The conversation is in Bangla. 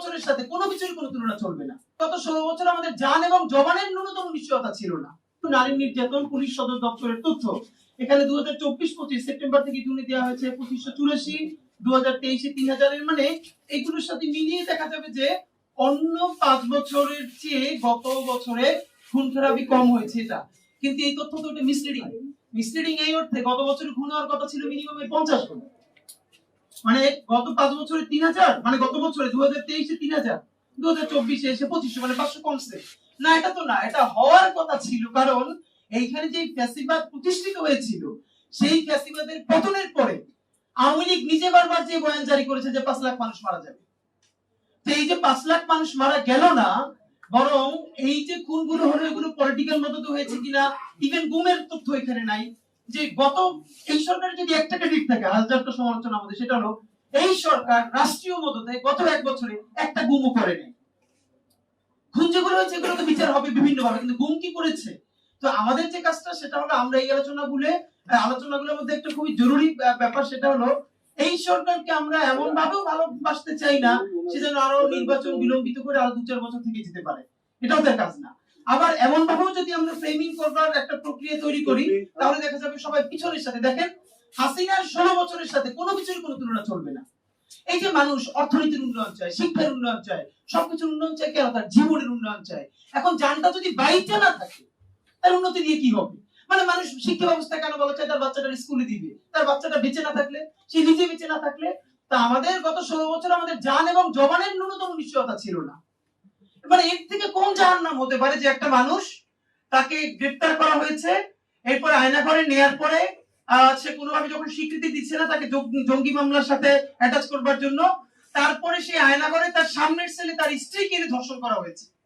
বছরের সাথে কোনো কিছুর কোনো তুলনা চলবে না। গত ষোলো বছর আমাদের জান এবং জবানের ন্যূনতম নিশ্চয়তা ছিল না। নারী নির্যাতন, পুলিশ সদর দপ্তরের তথ্য। এখানে দু হাজার চব্বিশ, পঁচিশ সেপ্টেম্বর থেকে জুনে দেওয়া হয়েছে পঁচিশশো চুরাশি দু হাজার তেইশে তিন হাজারের। মানে এইগুলোর সাথে মিলিয়ে দেখা যাবে যে অন্য পাঁচ বছরের চেয়ে গত বছরে খুন খারাপি কম হয়েছে এটা। কিন্তু এই তথ্য তো এটা মিসলিডিং মিসলিডিং এই অর্থে গত বছরে খুন হওয়ার কথা ছিল মিনিমাম পঞ্চাশ খুন মানে গত পাঁচ বছরে তিন হাজার মানে গত বছরে দু হাজার তেইশে তিন হাজার দু হাজার চব্বিশে এসে পঁচিশশো মানে পাঁচশো কমছে। না, এটা তো না, এটা হওয়ার কথা ছিল, কারণ এইখানে যে ফ্যাসিবাদ প্রতিষ্ঠিত হয়েছিল, সেই ফ্যাসিবাদের পতনের পরে আওয়ামী লীগ নিজে বারবার যে বয়ান জারি করেছে যে পাঁচ লাখ মানুষ মারা যাবে। এই যে পাঁচ লাখ মানুষ মারা গেল না, বরং এই যে খুনগুলো হলো, এগুলো পলিটিক্যাল মদত হয়েছে কিনা ইভেন গুমের তথ্য এখানে নাই। যে গত এই সরকারের যদি একটা ক্রেডিট থাকে হাজারটা সমালোচনা আমাদের, সেটা হলো এই সরকার রাষ্ট্রীয় মদতে গত এক বছরে একটা গুমও করে নেই খুন যেগুলো হয়েছে, এগুলো তো বিচার হবে বিভিন্ন ভাবে কিন্তু কি করেছে? তো আমাদের যে কাজটা, সেটা হলো আমরা এই আলোচনাগুলো আলোচনাগুলোর মধ্যে একটা খুবই জরুরি ব্যাপার, সেটা হলো এই সরকারকে আমরা এমন ভাবেও ভালোবাসতে চাই না, সে যেন আরও নির্বাচন বিলম্বিত করে আরও দু চার বছর থেকে যেতে পারে। এটাও তার কাজ না। আবার এমন ভাবেও যদি আমরা ফ্রেমিং করবার একটা প্রক্রিয়া তৈরি করি তাহলে দেখা যাবে সবাই পিছনের সাথে। দেখেন হাসিনার ষোলো বছরের সাথে কোনো কিছুর কোনো তুলনা চলবে না। এই যে মানুষ অর্থনীতির উন্নয়ন চায় শিক্ষার উন্নয়ন চায় সবকিছুর উন্নয়ন চায় কেন? তার জীবনের উন্নয়ন চায়। এখন যানটা যদি বাইতে না থাকে তার উন্নতি দিয়ে কি হবে? মানে মানুষ শিক্ষা ব্যবস্থা কেন বলা চায়? তার বাচ্চাটা স্কুলে দিবে। তার বাচ্চাটা বেঁচে না থাকলে সে নিজে বেঁচে না থাকলে তা আমাদের গত ষোলো বছর আমাদের জান এবং জবানের ন্যূনতম নিশ্চয়তা ছিল না। মানে এর থেকে কোন জাহান্নাম হতে পারে যে একটা মানুষ তাকে গ্রেপ্তার করা হয়েছে, এরপর আয়না করে নেয়ার পরে সে কোনোভাবে যখন স্বীকৃতি দিচ্ছে না, তাকে জঙ্গি- মামলার সাথে অ্যাটাচ করবার জন্য, তারপরে সেই আয়না করে তার সামনের ছেলে তার স্ত্রীকে ধর্ষণ করা হয়েছে।